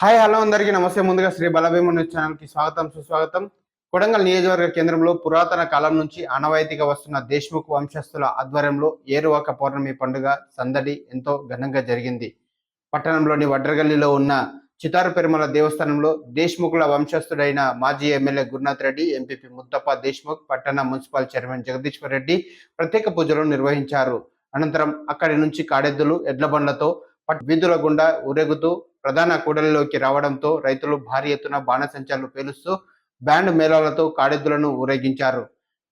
Hi hello అందరికీ నమస్తే. ముందుగా శ్రీ బలభీముని ఛానల్కి స్వాగతం సుస్వాగతం. కొడంగల్ నియోజకవర్గ కేంద్రంలో పురాతన కాలం నుంచి ఆనవాయితీగా వస్తున్న దేశ్ముఖ్ వంశస్థుల ఆధ్వర్యంలో ఏరువాక పౌర్ణమి పండుగ సందడి ఎంతో ఘనంగా జరిగింది. పట్టణంలోని వడ్రగల్లిలో ఉన్న చితారు పెరుమల దేవస్థానంలో దేశ్ముఖుల వంశస్థుడైన మాజీ ఎమ్మెల్యే గురునాథ్ రెడ్డి ఎంపీపీ ముద్దప్ప దేశ్ముఖ్ పట్టణ మున్సిపల్ చైర్మన్ జగదీశ్వర్ రెడ్డి ప్రత్యేక పూజలు నిర్వహించారు. అనంతరం అక్కడి నుంచి కాడెద్దులు ఎడ్ల బండ్లతో పట్- వీధుల గుండా ఊరేగుతూ ప్రధాన కూడలిలోకి రావడంతో రైతులు భారీ ఎత్తున బాణసంచాలు పేలుస్తూ బ్యాండ్ మేళాలతో కాడెద్దులను ఊరేగించారు.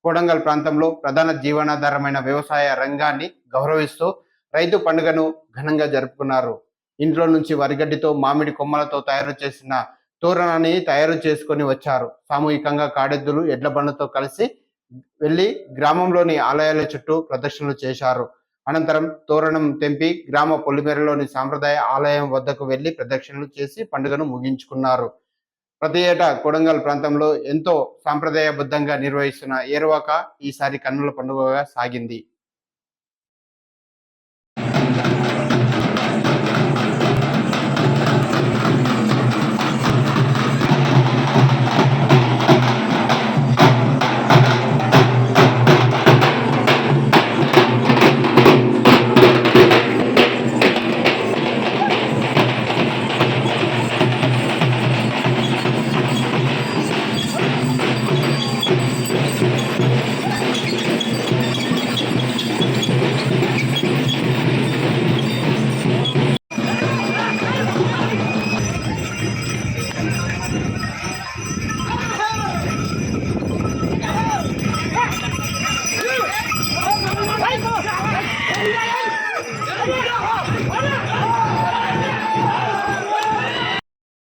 కొడంగల్ ప్రాంతంలో ప్రధాన జీవనాధారమైన వ్యవసాయ రంగాన్ని గౌరవిస్తూ రైతు పండుగను ఘనంగా జరుపుకున్నారు. ఇంట్లో నుంచి వరిగడ్డితో మామిడి కొమ్మలతో తయారు చేసిన తోరణాన్ని తయారు చేసుకొని వచ్చారు. సామూహికంగా కాడెద్దులు ఎడ్ల బండ్లతో కలిసి వెళ్ళి గ్రామంలోని ఆలయాల చుట్టూ ప్రదర్శనలు చేశారు. అనంతరం తోరణం తెంపి గ్రామ పొలిమేరలోని సాంప్రదాయ ఆలయం వద్దకు వెళ్ళి ప్రదక్షిణలు చేసి పండుగను ముగించుకున్నారు. ప్రతి ఏటా కొడంగల్ ప్రాంతంలో ఎంతో సాంప్రదాయబద్ధంగా నిర్వహిస్తున్న ఏరువాక ఈసారి కన్నుల పండుగగా సాగింది. ¡Hola!